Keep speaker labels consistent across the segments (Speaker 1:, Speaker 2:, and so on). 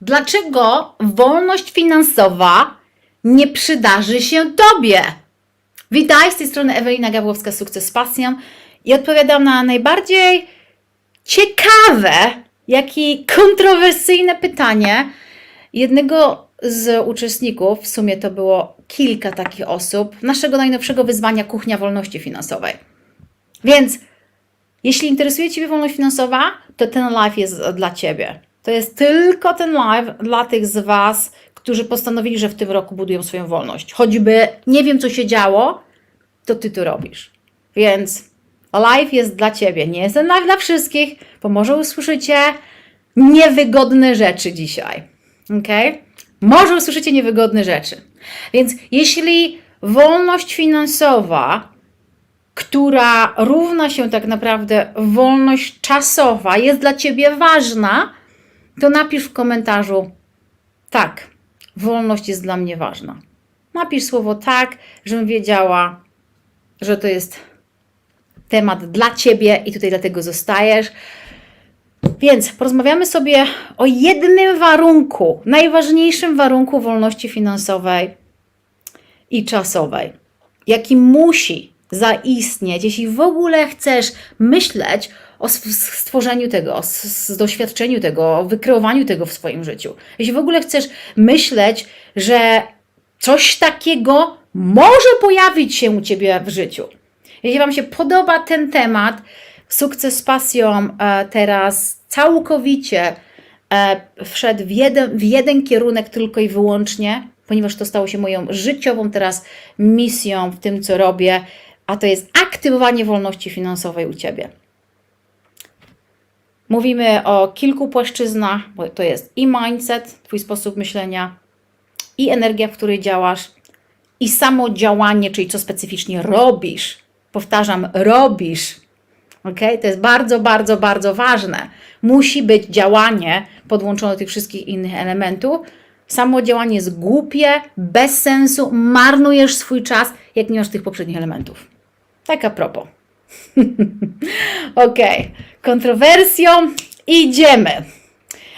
Speaker 1: Dlaczego wolność finansowa nie przydarzy się Tobie? Witaj, z tej strony Ewelina Gabłowska, Sukces z Pasją i odpowiadam na najbardziej ciekawe, jak i kontrowersyjne pytanie jednego z uczestników, w sumie to było kilka takich osób, naszego najnowszego wyzwania Kuchnia Wolności Finansowej. Więc jeśli interesuje Ciebie wolność finansowa, to ten live jest dla Ciebie. To jest tylko ten live dla tych z Was, którzy postanowili, że w tym roku budują swoją wolność. Choćby nie wiem, co się działo, to Ty to robisz. Więc live jest dla Ciebie. Nie jest ten live dla wszystkich, bo może usłyszycie niewygodne rzeczy dzisiaj. Ok? Może usłyszycie niewygodne rzeczy. Więc jeśli wolność finansowa która równa się tak naprawdę wolność czasowa, jest dla Ciebie ważna, to napisz w komentarzu tak, wolność jest dla mnie ważna. Napisz słowo tak, żebym wiedziała, że to jest temat dla Ciebie i tutaj dlatego zostajesz. Więc porozmawiamy sobie o jednym warunku, najważniejszym warunku wolności finansowej i czasowej, jaki musi zaistnieć, jeśli w ogóle chcesz myśleć o stworzeniu tego, o doświadczeniu tego, o wykreowaniu tego w swoim życiu. Jeśli w ogóle chcesz myśleć, że coś takiego może pojawić się u Ciebie w życiu. Jeśli Wam się podoba ten temat, sukces z pasją e, teraz całkowicie e, wszedł w jeden, w jeden kierunek tylko i wyłącznie, ponieważ to stało się moją życiową teraz misją w tym, co robię, a to jest aktywowanie wolności finansowej u Ciebie. Mówimy o kilku płaszczyznach, bo to jest i mindset, Twój sposób myślenia, i energia, w której działasz, i samo działanie, czyli co specyficznie robisz. Powtarzam, robisz. Ok? To jest bardzo, bardzo, bardzo ważne. Musi być działanie podłączone do tych wszystkich innych elementów. Samo działanie jest głupie, bez sensu, marnujesz swój czas, jak nie masz tych poprzednich elementów. Tak a propos. ok, kontrowersją idziemy.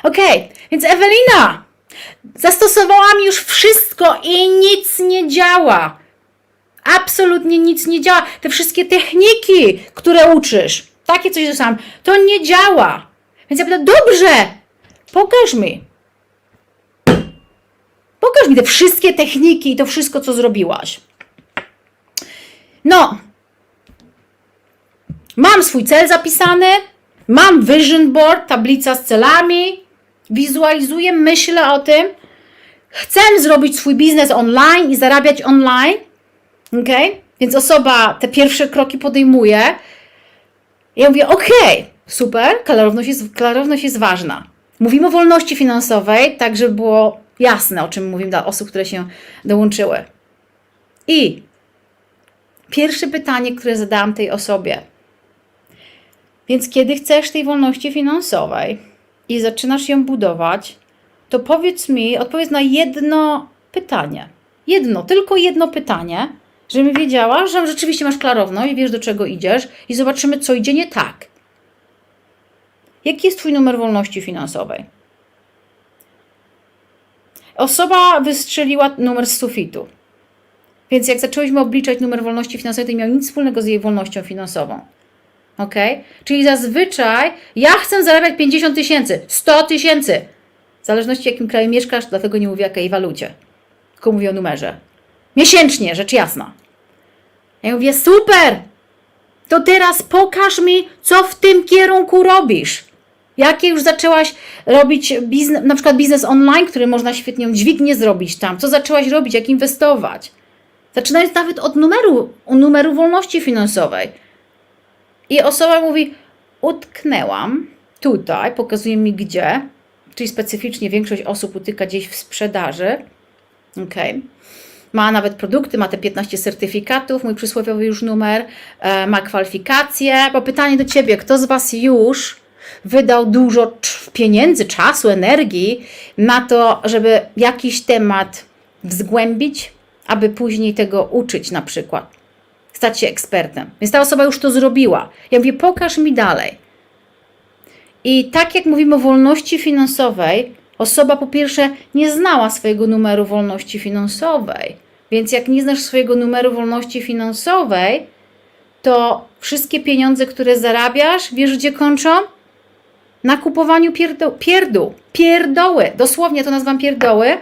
Speaker 1: Ok, więc Ewelina, zastosowałam już wszystko i nic nie działa. Absolutnie nic nie działa. Te wszystkie techniki, które uczysz, takie coś, sam, to nie działa. Więc ja pytam, dobrze, pokaż mi. Pokaż mi te wszystkie techniki i to wszystko, co zrobiłaś. No, mam swój cel zapisany, mam vision board, tablica z celami, wizualizuję, myślę o tym. Chcę zrobić swój biznes online i zarabiać online. Ok? Więc osoba te pierwsze kroki podejmuje. Ja mówię, ok, super, klarowność jest, klarowność jest ważna. Mówimy o wolności finansowej, tak żeby było jasne, o czym mówimy dla osób, które się dołączyły. I pierwsze pytanie, które zadałam tej osobie. Więc kiedy chcesz tej wolności finansowej i zaczynasz ją budować, to powiedz mi, odpowiedz na jedno pytanie. Jedno, tylko jedno pytanie, żebym wiedziała, że rzeczywiście masz klarowność i wiesz, do czego idziesz i zobaczymy, co idzie nie tak. Jaki jest Twój numer wolności finansowej? Osoba wystrzeliła numer z sufitu. Więc jak zaczęłyśmy obliczać numer wolności finansowej, to nie miał nic wspólnego z jej wolnością finansową. Ok? Czyli zazwyczaj ja chcę zarabiać 50 tysięcy, 100 tysięcy. W zależności w jakim kraju mieszkasz, dlatego nie mówię jakiej walucie. Tylko mówię o numerze. Miesięcznie, rzecz jasna. Ja mówię, super! To teraz pokaż mi, co w tym kierunku robisz. Jakie już zaczęłaś robić biznes, na przykład biznes online, który można świetnie dźwignię zrobić tam. Co zaczęłaś robić, jak inwestować. Zaczynając nawet od numeru, od numeru wolności finansowej. I osoba mówi, utknęłam tutaj, pokazuje mi gdzie, czyli specyficznie większość osób utyka gdzieś w sprzedaży. Okay. Ma nawet produkty, ma te 15 certyfikatów, mój przysłowiowy już numer, e, ma kwalifikacje. Bo pytanie do Ciebie, kto z Was już wydał dużo pieniędzy, czasu, energii na to, żeby jakiś temat wzgłębić, aby później tego uczyć na przykład, stać się ekspertem. Więc ta osoba już to zrobiła. Ja mówię, pokaż mi dalej. I tak jak mówimy o wolności finansowej, Osoba po pierwsze nie znała swojego numeru wolności finansowej. Więc jak nie znasz swojego numeru wolności finansowej, to wszystkie pieniądze, które zarabiasz, wiesz gdzie kończą? Na kupowaniu pierdo- pierdół. Pierdoły. Dosłownie to nazywam pierdoły.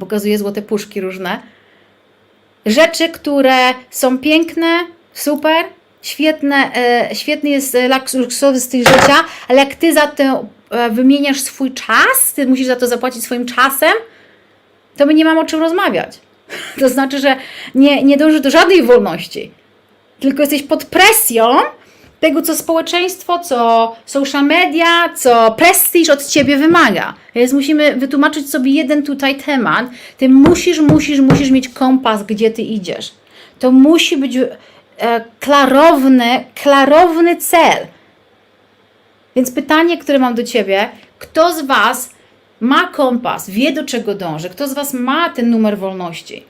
Speaker 1: Pokazuję złote puszki różne. Rzeczy, które są piękne, super, świetne, e, świetny jest luksusowy styl życia, ale jak ty za to e, wymieniasz swój czas, ty musisz za to zapłacić swoim czasem, to my nie mamy o czym rozmawiać. To znaczy, że nie, nie dążysz do żadnej wolności, tylko jesteś pod presją tego, co społeczeństwo, co social media, co prestiż od ciebie wymaga. Więc musimy wytłumaczyć sobie jeden tutaj temat. Ty musisz, musisz, musisz mieć kompas, gdzie ty idziesz. To musi być e, klarowny, klarowny cel. Więc pytanie, które mam do ciebie, kto z Was ma kompas, wie do czego dąży, kto z Was ma ten numer wolności?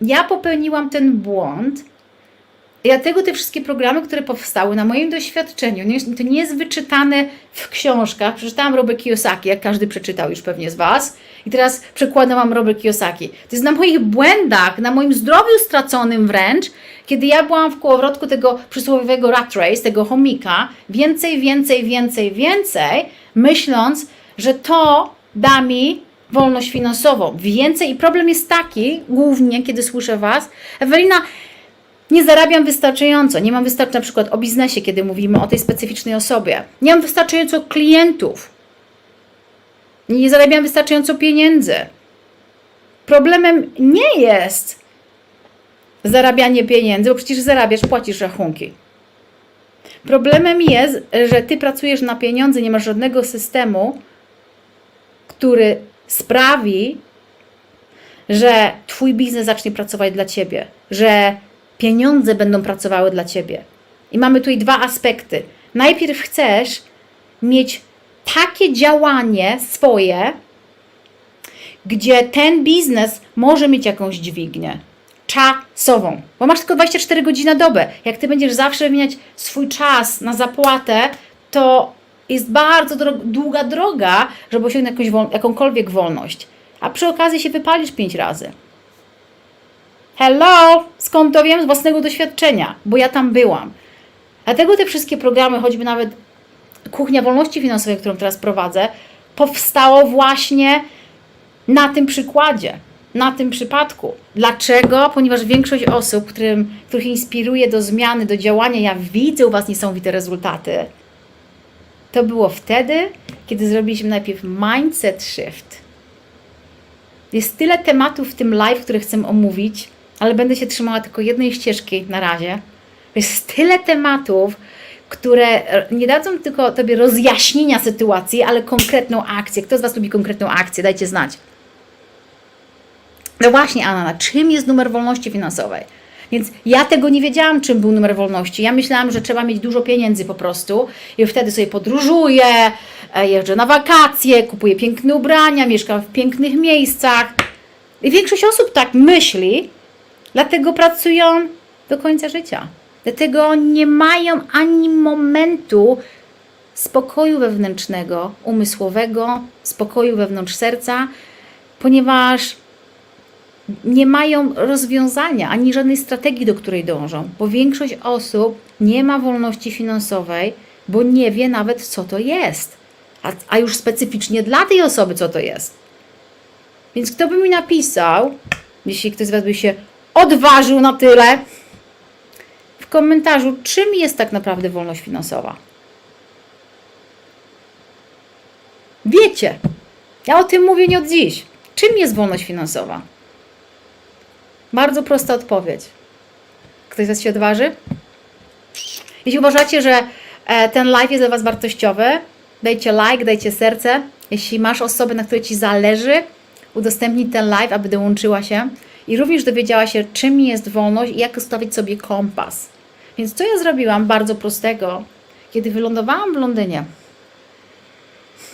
Speaker 1: Ja popełniłam ten błąd. Dlatego te wszystkie programy, które powstały na moim doświadczeniu, to nie jest wyczytane w książkach. Przeczytałam Robert Kiyosaki, jak każdy przeczytał już pewnie z Was. I teraz przekładam Wam Robert Kiyosaki. To jest na moich błędach, na moim zdrowiu straconym wręcz, kiedy ja byłam w kołowrotku tego przysłowiowego rat race, tego chomika, więcej, więcej, więcej, więcej, myśląc, że to da mi wolność finansową. Więcej i problem jest taki, głównie kiedy słyszę Was, Ewelina, nie zarabiam wystarczająco, nie mam wystarczająco, na przykład o biznesie, kiedy mówimy o tej specyficznej osobie. Nie mam wystarczająco klientów. Nie zarabiam wystarczająco pieniędzy. Problemem nie jest zarabianie pieniędzy, bo przecież zarabiasz, płacisz rachunki. Problemem jest, że ty pracujesz na pieniądze, nie masz żadnego systemu, który sprawi, że twój biznes zacznie pracować dla ciebie, że pieniądze będą pracowały dla ciebie. I mamy tutaj dwa aspekty. Najpierw chcesz mieć takie działanie swoje, gdzie ten biznes może mieć jakąś dźwignię czasową, bo masz tylko 24 godziny na dobę. Jak ty będziesz zawsze wymieniać swój czas na zapłatę, to jest bardzo dro- długa droga, żeby osiągnąć jakąś wol- jakąkolwiek wolność. A przy okazji się wypalisz pięć razy. Hello! Skąd to wiem? Z własnego doświadczenia, bo ja tam byłam. Dlatego te wszystkie programy, choćby nawet Kuchnia Wolności Finansowej, którą teraz prowadzę, powstało właśnie na tym przykładzie, na tym przypadku. Dlaczego? Ponieważ większość osób, którym, których inspiruje do zmiany, do działania, ja widzę u Was niesamowite rezultaty. To było wtedy, kiedy zrobiliśmy najpierw mindset shift. Jest tyle tematów w tym live, które chcę omówić, ale będę się trzymała tylko jednej ścieżki na razie. Jest tyle tematów, które e, nie dadzą tylko Tobie rozjaśnienia sytuacji, ale konkretną akcję. Kto z Was lubi konkretną akcję? Dajcie znać. No właśnie, Anna, czym jest numer wolności finansowej? Więc ja tego nie wiedziałam, czym był numer wolności. Ja myślałam, że trzeba mieć dużo pieniędzy po prostu i wtedy sobie podróżuję, e, jeżdżę na wakacje, kupuję piękne ubrania, mieszkam w pięknych miejscach. I większość osób tak myśli, dlatego pracują do końca życia. Dlatego nie mają ani momentu spokoju wewnętrznego, umysłowego, spokoju wewnątrz serca, ponieważ nie mają rozwiązania ani żadnej strategii, do której dążą, bo większość osób nie ma wolności finansowej, bo nie wie nawet, co to jest, a, a już specyficznie dla tej osoby, co to jest. Więc kto by mi napisał, jeśli ktoś z Was by się odważył na tyle, w komentarzu, czym jest tak naprawdę wolność finansowa? Wiecie, ja o tym mówię nie od dziś. Czym jest wolność finansowa? Bardzo prosta odpowiedź. Ktoś z Was się odważy? Jeśli uważacie, że e, ten live jest dla Was wartościowy, dajcie like, dajcie serce. Jeśli masz osobę, na której Ci zależy, udostępnij ten live, aby dołączyła się i również dowiedziała się, czym jest wolność i jak ustawić sobie kompas. Więc co ja zrobiłam bardzo prostego? Kiedy wylądowałam w Londynie,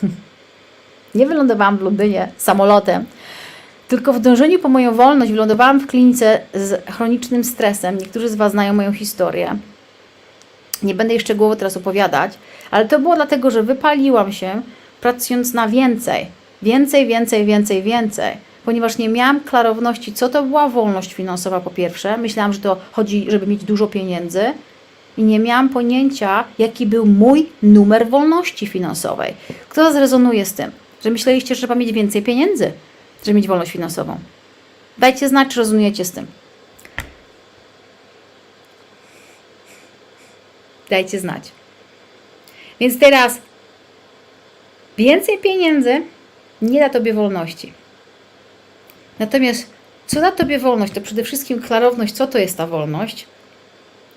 Speaker 1: nie wylądowałam w Londynie samolotem, tylko w dążeniu po moją wolność wylądowałam w klinice z chronicznym stresem. Niektórzy z Was znają moją historię. Nie będę jej szczegółowo teraz opowiadać, ale to było dlatego, że wypaliłam się, pracując na więcej. Więcej, więcej, więcej, więcej. Ponieważ nie miałam klarowności, co to była wolność finansowa po pierwsze. Myślałam, że to chodzi, żeby mieć dużo pieniędzy. I nie miałam pojęcia, jaki był mój numer wolności finansowej. Kto zrezonuje z tym? Że myśleliście, że trzeba mieć więcej pieniędzy, żeby mieć wolność finansową. Dajcie znać, czy rezonujecie z tym. Dajcie znać. Więc teraz więcej pieniędzy nie da Tobie wolności. Natomiast co da Tobie wolność, to przede wszystkim klarowność, co to jest ta wolność?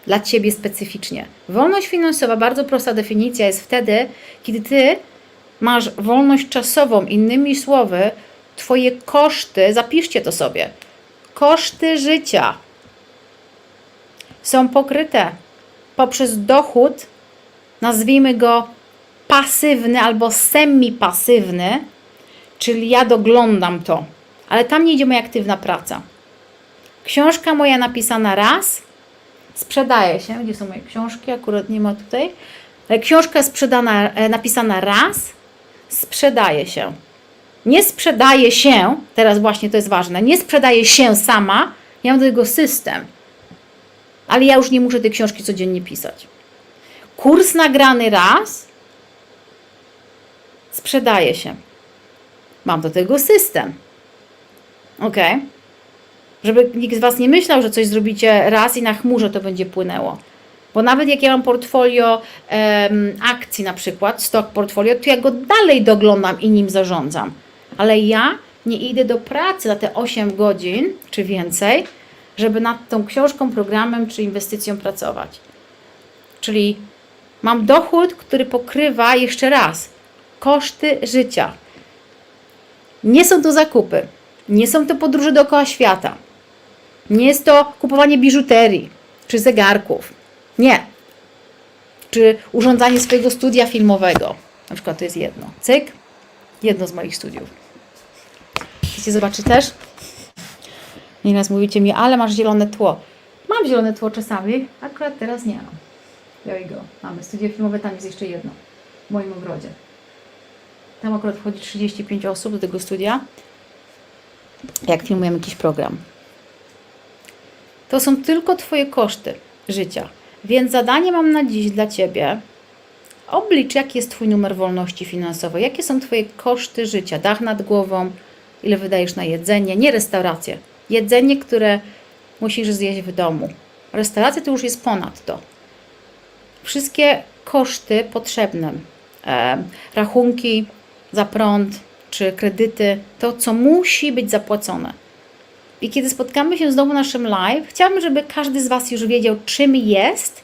Speaker 1: Dla Ciebie specyficznie. Wolność finansowa, bardzo prosta definicja, jest wtedy, kiedy Ty masz wolność czasową, innymi słowy, Twoje koszty, zapiszcie to sobie, koszty życia są pokryte poprzez dochód, nazwijmy go pasywny albo semi-pasywny, czyli ja doglądam to, ale tam nie idzie moja aktywna praca. Książka moja napisana raz, sprzedaje się. Gdzie są moje książki? Akurat nie ma tutaj. Ale Książka sprzedana, e, napisana raz, sprzedaje się. Nie sprzedaje się, teraz właśnie to jest ważne, nie sprzedaje się sama, ja mam do tego system. Ale ja już nie muszę tej książki codziennie pisać. Kurs nagrany raz, sprzedaje się. Mam do tego system. Ok? Żeby nikt z Was nie myślał, że coś zrobicie raz i na chmurze to będzie płynęło. Bo nawet jak ja mam portfolio akcji na przykład, stock portfolio, to ja go dalej doglądam i nim zarządzam. Ale ja nie idę do pracy na te 8 godzin czy więcej, żeby nad tą książką, programem czy inwestycją pracować. Czyli mam dochód, który pokrywa jeszcze raz koszty życia. Nie są to zakupy, nie są to podróże dookoła świata, nie jest to kupowanie biżuterii czy zegarków. Nie. Czy urządzanie swojego studia filmowego. Na przykład to jest jedno. Cyk. Jedno z moich studiów. Chcecie zobaczyć też? Nieraz mówicie mi, ale masz zielone tło. Mam zielone tło czasami, akurat teraz nie mam. There go. Mamy studio filmowe, tam jest jeszcze jedno. W moim ogrodzie. Tam akurat wchodzi 35 osób do tego studia. Jak filmujemy jakiś program. To są tylko Twoje koszty życia. Więc zadanie mam na dziś dla Ciebie. Oblicz, jaki jest Twój numer wolności finansowej, jakie są Twoje koszty życia, dach nad głową, ile wydajesz na jedzenie, nie restaurację. Jedzenie, które musisz zjeść w domu. Restauracja to już jest ponad to. Wszystkie koszty potrzebne, e, rachunki za prąd czy kredyty, to co musi być zapłacone. I kiedy spotkamy się znowu w naszym live, chciałabym, żeby każdy z Was już wiedział, czym jest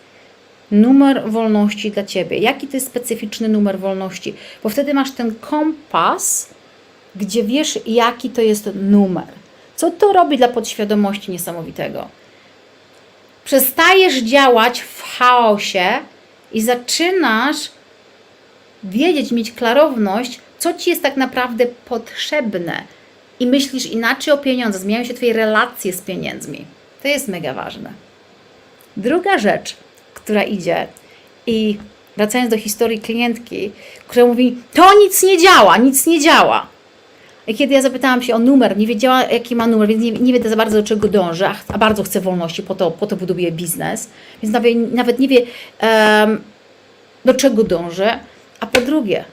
Speaker 1: numer wolności dla Ciebie. Jaki to jest specyficzny numer wolności, bo wtedy masz ten kompas, gdzie wiesz, jaki to jest numer. Co to robi dla podświadomości niesamowitego? Przestajesz działać w chaosie i zaczynasz wiedzieć, mieć klarowność, co Ci jest tak naprawdę potrzebne i myślisz inaczej o pieniądzach, zmieniają się Twoje relacje z pieniędzmi. To jest mega ważne. Druga rzecz, która idzie i wracając do historii klientki, która mówi, to nic nie działa, nic nie działa. I kiedy ja zapytałam się o numer, nie wiedziała jaki ma numer, więc nie, nie wie za bardzo do czego dąży, a, bardzo chce wolności, po to, po to buduje biznes, więc nawet, nawet nie wie um, do czego dąży. A po drugie,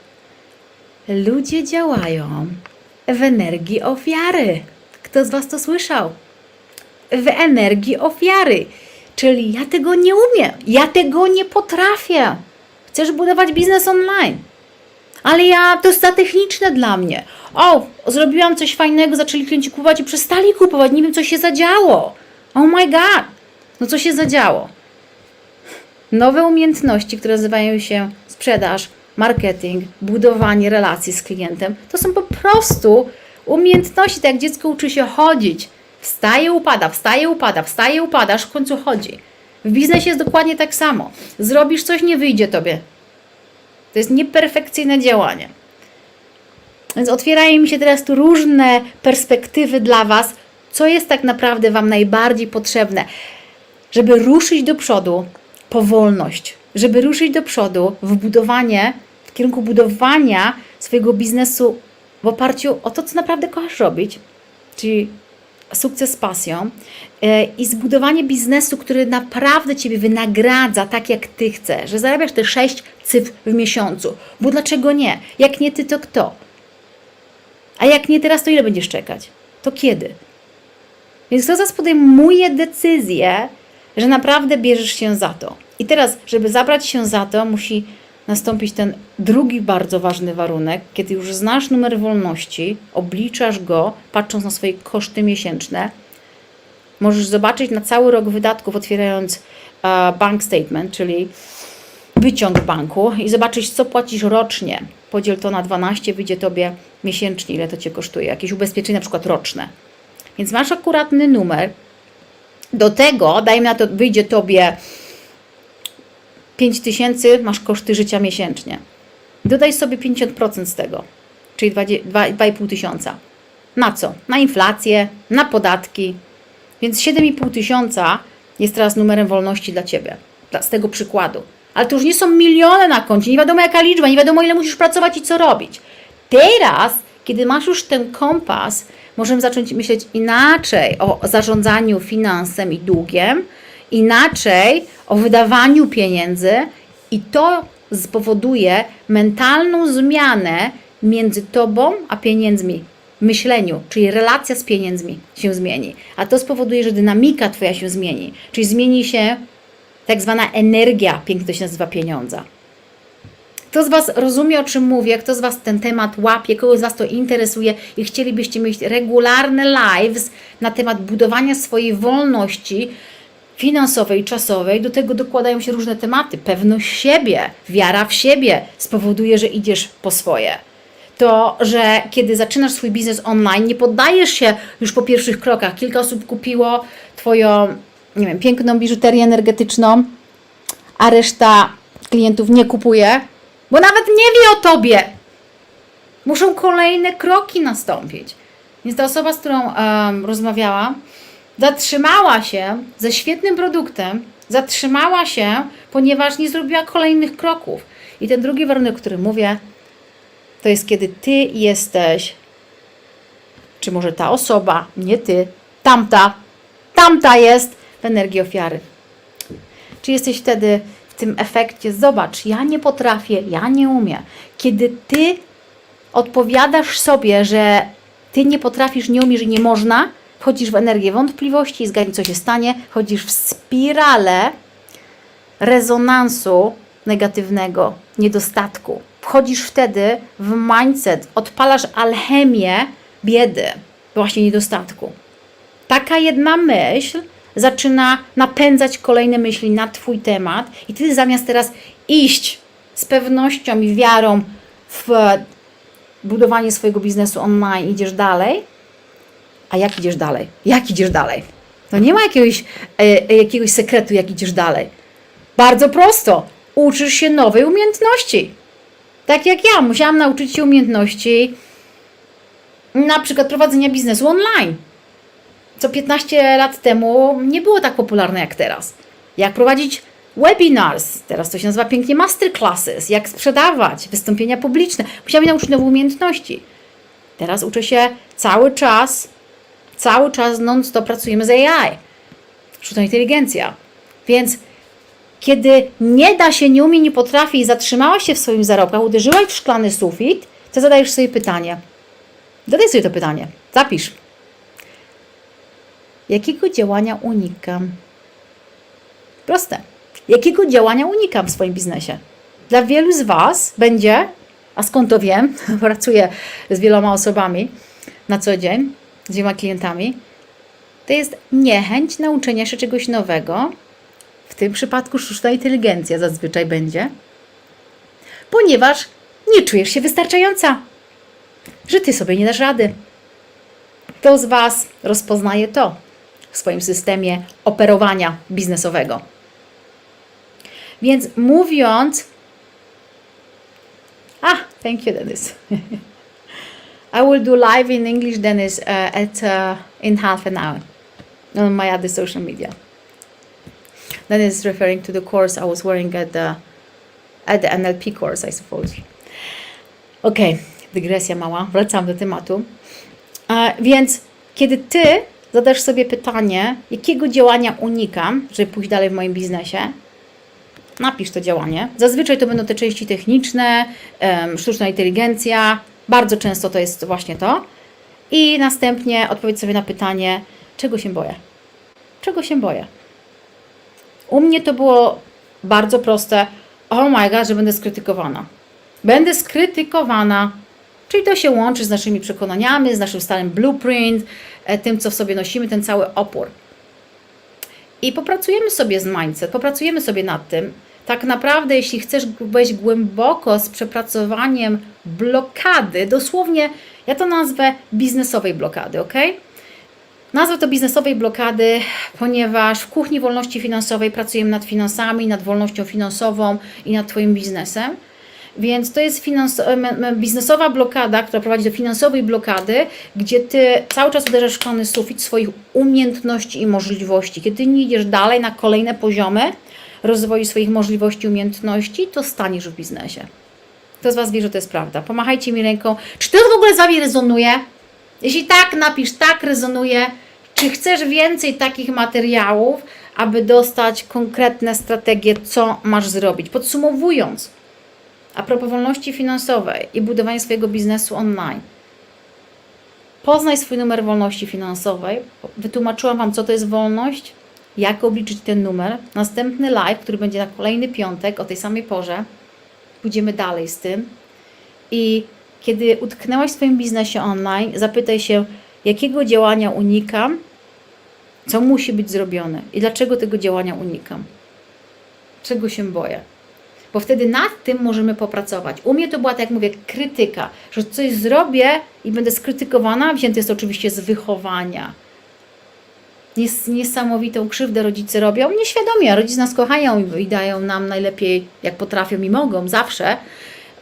Speaker 1: ludzie działają w energii ofiary. Kto z Was to słyszał? W energii ofiary. Czyli ja tego nie umiem, ja tego nie potrafię. Chcesz budować biznes online, ale ja to jest za techniczne dla mnie. O, zrobiłam coś fajnego, zaczęli klienci kupować i przestali kupować. Nie wiem, co się zadziało. Oh my god, no co się zadziało? Nowe umiejętności, które nazywają się sprzedaż, marketing, budowanie relacji z klientem, to są po prostu umiejętności, tak jak dziecko uczy się chodzić. Wstaje, upada, wstaje, upada, wstaje, upada, aż w końcu chodzi. W biznesie jest dokładnie tak samo. Zrobisz coś, nie wyjdzie tobie. To jest nieperfekcyjne działanie. Więc otwierają mi się teraz tu różne perspektywy dla Was, co jest tak naprawdę Wam najbardziej potrzebne, żeby ruszyć do przodu powolność, żeby ruszyć do przodu w budowanie kierunku budowania swojego biznesu w oparciu o to, co naprawdę kochasz robić, czyli sukces z pasją e, i zbudowanie biznesu, który naprawdę Ciebie wynagradza tak, jak Ty chcesz, że zarabiasz te sześć cyfr w miesiącu. Bo dlaczego nie? Jak nie Ty, to kto? A jak nie teraz, to ile będziesz czekać? To kiedy? Więc kto z podejmuje decyzję, że naprawdę bierzesz się za to? I teraz, żeby zabrać się za to, musi nastąpić ten drugi bardzo ważny warunek, kiedy już znasz numer wolności, obliczasz go, patrząc na swoje koszty miesięczne. Możesz zobaczyć na cały rok wydatków, otwierając e, bank statement, czyli wyciąg banku i zobaczyć, co płacisz rocznie. Podziel to na 12, wyjdzie tobie miesięcznie, ile to cię kosztuje. Jakieś ubezpieczenie, na przykład roczne. Więc masz akuratny numer. Do tego, dajmy na to, wyjdzie tobie 5 tysięcy, masz koszty życia miesięcznie. Dodaj sobie 50% z tego, czyli 2,5 tysiąca. Na co? Na inflację, na podatki. Więc 7,5 tysiąca jest teraz numerem wolności dla Ciebie. Z tego przykładu. Ale to już nie są miliony na koncie, nie wiadomo jaka liczba, nie wiadomo ile musisz pracować i co robić. Teraz, kiedy masz już ten kompas, możemy zacząć myśleć inaczej o zarządzaniu finansem i długiem, inaczej o wydawaniu pieniędzy i to spowoduje mentalną zmianę między tobą a pieniędzmi. Myśleniu, czyli relacja z pieniędzmi się zmieni. A to spowoduje, że dynamika Twoja się zmieni. Czyli zmieni się tak zwana energia, pięknie to się nazywa pieniądza. Kto z Was rozumie, o czym mówię? Kto z Was ten temat łapie? Kogo z Was to interesuje i chcielibyście mieć regularne lives na temat budowania swojej wolności finansowej, czasowej? Do tego dokładają się różne tematy. Pewność siebie, wiara w siebie spowoduje, że idziesz po swoje. To, że kiedy zaczynasz swój biznes online, nie poddajesz się już po pierwszych krokach. Kilka osób kupiło Twoją, nie wiem, piękną biżuterię energetyczną, a reszta klientów nie kupuje, bo nawet nie wie o tobie. Muszą kolejne kroki nastąpić. Więc ta osoba, z którą em, rozmawiałam, zatrzymała się ze świetnym produktem, zatrzymała się, ponieważ nie zrobiła kolejnych kroków. I ten drugi warunek, o którym mówię, to jest kiedy ty jesteś, czy może ta osoba, nie ty, tamta, tamta jest w energii ofiary. Czy jesteś wtedy w tym efekcie? Zobacz, ja nie potrafię, ja nie umiem. Kiedy ty odpowiadasz sobie, że ty nie potrafisz, nie umiesz i nie można, wchodzisz w energię wątpliwości, zgadnij co się stanie, wchodzisz w spiralę rezonansu negatywnego, niedostatku. Wchodzisz wtedy w mindset, odpalasz alchemię biedy, właśnie niedostatku. Taka jedna myśl zaczyna napędzać kolejne myśli na Twój temat, i Ty zamiast teraz iść z pewnością i wiarą w budowanie swojego biznesu online, idziesz dalej. A jak idziesz dalej? Jak idziesz dalej? No nie ma jakiegoś, e, e, jakiegoś sekretu, jak idziesz dalej. Bardzo prosto. Uczysz się nowej umiejętności. Tak jak ja, musiałam nauczyć się umiejętności na przykład prowadzenia biznesu online co 15 lat temu nie było tak popularne jak teraz. Jak prowadzić webinars, teraz to się nazywa pięknie masterclasses, jak sprzedawać, wystąpienia publiczne. Musiałam się nauczyć nowych umiejętności. Teraz uczę się cały czas, cały czas non-stop pracujemy z AI. Sztuczna inteligencja. Więc kiedy nie da się, nie umie, nie potrafi i zatrzymałaś się w swoim zarobkach, uderzyłaś w szklany sufit, to zadajesz sobie pytanie. Zadaj sobie to pytanie. Zapisz. Jakiego działania unikam? Proste. Jakiego działania unikam w swoim biznesie? Dla wielu z Was będzie, a skąd to wiem, pracuję z wieloma osobami na co dzień, z klientami, to jest niechęć nauczenia się czegoś nowego. W tym przypadku sztuczna inteligencja zazwyczaj będzie, ponieważ nie czujesz się wystarczająca, że Ty sobie nie dasz rady. Kto z Was rozpoznaje to w swoim systemie operowania biznesowego? Więc mówiąc, ah, thank you, Dennis. I will do live in English, Dennis, uh, at uh, in half an hour on my other social media. Dennis is referring to the course I was wearing at the at the NLP course, I suppose. Okej, dygresja mała, wracam do tematu. Więc kiedy ty zadasz sobie pytanie, jakiego działania unikam, żeby pójść dalej w moim biznesie, napisz to działanie. Zazwyczaj to będą te części techniczne, em, sztuczna inteligencja, bardzo często to jest właśnie to. I następnie odpowiedz sobie na pytanie, czego się boję? Czego się boję? U mnie to było bardzo proste. Oh my god, że będę skrytykowana. Będę skrytykowana. Czyli to się łączy z naszymi przekonaniami, z naszym stałym blueprint, e, tym, co w sobie nosimy, ten cały opór. I popracujemy sobie z mindset, popracujemy sobie nad tym. Tak naprawdę, jeśli chcesz wejść głęboko z przepracowaniem blokady, dosłownie, ja to nazwę biznesowej blokady, ok? Nazwę to biznesowej blokady, ponieważ w kuchni wolności finansowej pracujemy nad finansami, nad wolnością finansową i nad Twoim biznesem. Więc to jest biznesowa blokada, która prowadzi do finansowej blokady, gdzie ty cały czas uderzasz w szklany sufit swoich umiejętności i możliwości. Kiedy nie idziesz dalej na kolejne poziomy rozwoju swoich możliwości umiejętności, to staniesz w biznesie. Kto z Was wie, że to jest prawda? Pomachajcie mi ręką. Czy to w ogóle z Wami rezonuje? Jeśli tak, napisz tak, rezonuje. Czy chcesz więcej takich materiałów, aby dostać konkretne strategie, co masz zrobić? Podsumowując, a propos wolności finansowej i budowania swojego biznesu online. Poznaj swój numer wolności finansowej. Wytłumaczyłam Wam, co to jest wolność, jak obliczyć ten numer. Następny live, który będzie na kolejny piątek o tej samej porze. Pójdziemy dalej z tym. I kiedy utknęłaś w swoim biznesie online, zapytaj się, jakiego działania unikam, co musi być zrobione i dlaczego tego działania unikam. Czego się boję bo wtedy nad tym możemy popracować. U mnie to była, tak jak mówię, krytyka, że coś zrobię i będę skrytykowana, wzięte jest oczywiście z wychowania. Nies niesamowitą krzywdę rodzice robią, nieświadomie, rodzice nas kochają i dają nam najlepiej, jak potrafią i mogą, zawsze,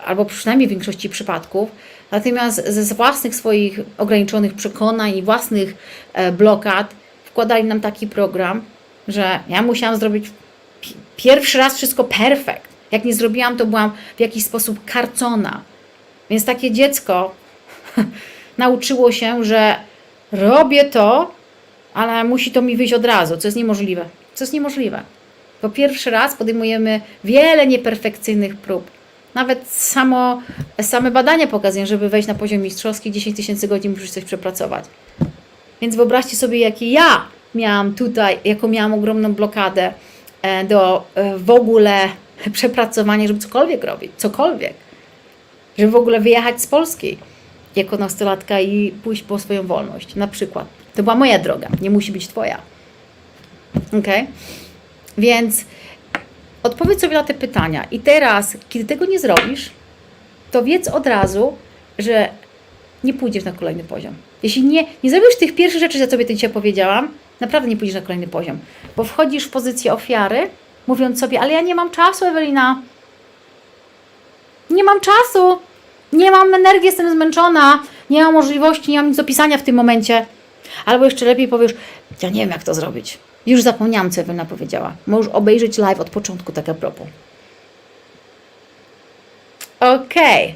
Speaker 1: albo przynajmniej w większości przypadków. Natomiast ze własnych swoich ograniczonych przekonań i własnych e, blokad wkładali nam taki program, że ja musiałam zrobić pierwszy raz wszystko perfekt. Jak nie zrobiłam, to byłam w jakiś sposób karcona. Więc takie dziecko nauczyło się, że robię to, ale musi to mi wyjść od razu, co jest niemożliwe. Co jest niemożliwe. Po pierwszy raz podejmujemy wiele nieperfekcyjnych prób. Nawet samo, same badania pokazują, żeby wejść na poziom mistrzowski, 10 tysięcy godzin musisz coś przepracować. Więc wyobraźcie sobie, jakie ja miałam tutaj, jaką miałam ogromną blokadę e, do e, w ogóle przepracowania, żeby cokolwiek robić, cokolwiek. Żeby w ogóle wyjechać z Polski jako nastolatka i pójść po swoją wolność, na przykład. To była moja droga, nie musi być Twoja. Ok? Więc odpowiedz sobie na te pytania. I teraz, kiedy tego nie zrobisz, to wiedz od razu, że nie pójdziesz na kolejny poziom. Jeśli nie, nie zrobisz tych pierwszych rzeczy, za sobie dzisiaj powiedziałam, naprawdę nie pójdziesz na kolejny poziom, bo wchodzisz w pozycję ofiary, mówiąc sobie, ale ja nie mam czasu, Ewelina. Nie mam czasu. Nie mam energii, jestem zmęczona. Nie mam możliwości, nie mam nic do pisania w tym momencie. Albo jeszcze lepiej powiesz, ja nie wiem, jak to zrobić. Już zapomniałam, co Ewelina powiedziała. Możesz obejrzeć live od początku, tak a propos. Okej. Okay.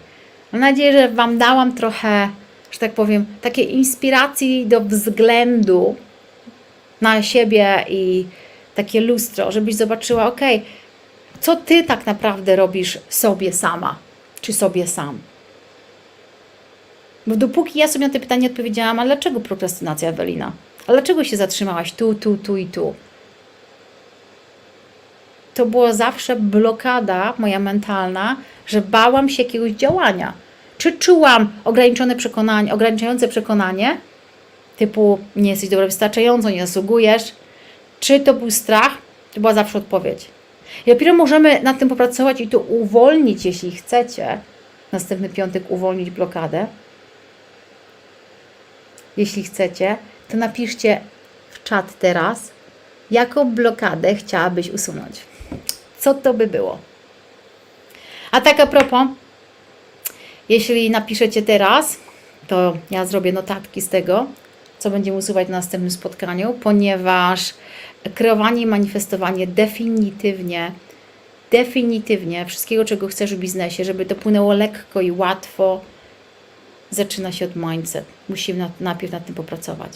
Speaker 1: Mam nadzieję, że Wam dałam trochę, że tak powiem, takiej inspiracji do względu na siebie i takie lustro, żebyś zobaczyła, ok, co ty tak naprawdę robisz sobie sama, czy sobie sam. Bo dopóki ja sobie na te pytanie odpowiedziałam, a dlaczego prokrastynacja, Ewelina? A dlaczego się zatrzymałaś tu, tu, tu i tu? To była zawsze blokada moja mentalna, że bałam się jakiegoś działania. Czy czułam ograniczone przekonanie, ograniczające przekonanie, typu nie jesteś dobra wystarczająco, nie zasługujesz, czy to był strach? To była zawsze odpowiedź. I dopiero możemy nad tym popracować i to uwolnić, jeśli chcecie. Następny piątek uwolnić blokadę. Jeśli chcecie, to napiszcie w czat teraz, jaką blokadę chciałabyś usunąć. Co to by było? A tak a propos, jeśli napiszecie teraz, to ja zrobię notatki z tego, co będziemy usuwać na następnym spotkaniu, ponieważ kreowanie i manifestowanie definitywnie definitywnie wszystkiego, czego chcesz w biznesie, żeby to płynęło lekko i łatwo, zaczyna się od mindset. Musimy najpierw nad tym popracować.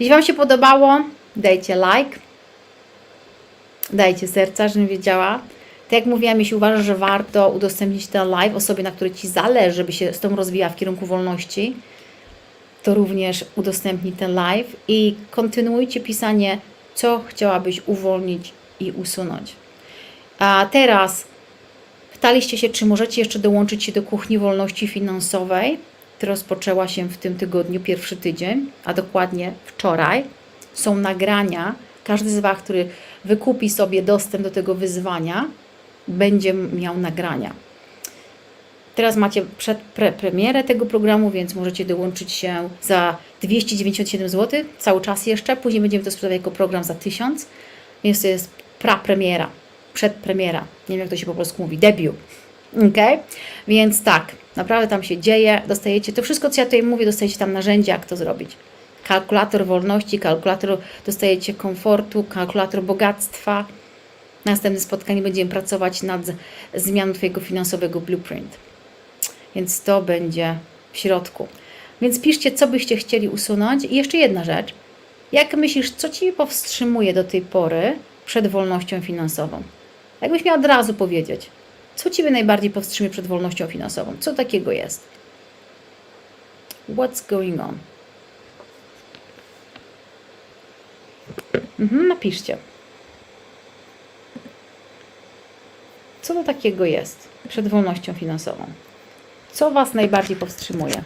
Speaker 1: Jeśli Wam się podobało, dajcie like, dajcie serca, żebym wiedziała. Tak jak mówiłam, jeśli uważasz, że warto udostępnić ten live osobie, na której Ci zależy, żeby się z tą rozwijała w kierunku wolności, to również udostępnij ten live i kontynuujcie pisanie, co chciałabyś uwolnić i usunąć. A teraz pytaliście się, czy możecie jeszcze dołączyć się do kuchni wolności finansowej, która rozpoczęła się w tym tygodniu, pierwszy tydzień, a dokładnie wczoraj. Są nagrania. Każdy z Was, który wykupi sobie dostęp do tego wyzwania, będzie miał nagrania. Teraz macie przed tego programu, więc możecie dołączyć się za 297 zł, cały czas jeszcze. Później będziemy to sprzedawać jako program za 1000, więc to jest prapremiera, przedpremiera. Nie wiem, jak to się po polsku mówi, debiut. Ok? Więc tak, naprawdę tam się dzieje. Dostajecie to wszystko, co ja tutaj mówię, dostajecie tam narzędzia, jak to zrobić. Kalkulator wolności, kalkulator dostajecie komfortu, kalkulator bogactwa. Na następnym spotkaniu będziemy pracować nad zmianą Twojego finansowego blueprint. Więc to będzie w środku. Więc piszcie, co byście chcieli usunąć. I jeszcze jedna rzecz. Jak myślisz, co Ci powstrzymuje do tej pory przed wolnością finansową? Jakbyś miał od razu powiedzieć, co Ciebie najbardziej powstrzymuje przed wolnością finansową? Co takiego jest? What's going on? Mhm, napiszcie. Co to takiego jest przed wolnością finansową? Co Was najbardziej powstrzymuje?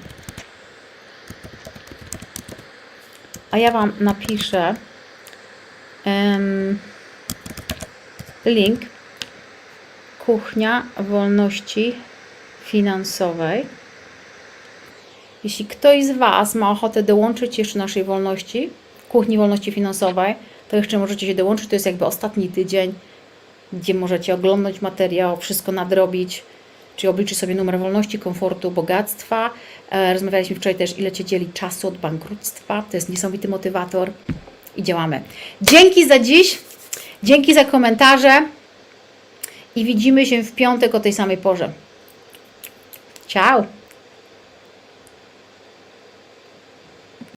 Speaker 1: A ja Wam napiszę em, link Kuchnia Wolności Finansowej. Jeśli ktoś z Was ma ochotę dołączyć jeszcze naszej wolności, Kuchni Wolności Finansowej, to jeszcze możecie się dołączyć. To jest jakby ostatni tydzień, gdzie możecie oglądać materiał, wszystko nadrobić, czyli obliczyć sobie numer wolności, komfortu, bogactwa. E, Rozmawialiśmy wczoraj też, ile Cię dzieli czasu od bankructwa. To jest niesamowity motywator i działamy. Dzięki za dziś, dzięki za komentarze i widzimy się w piątek o tej samej porze. Ciao!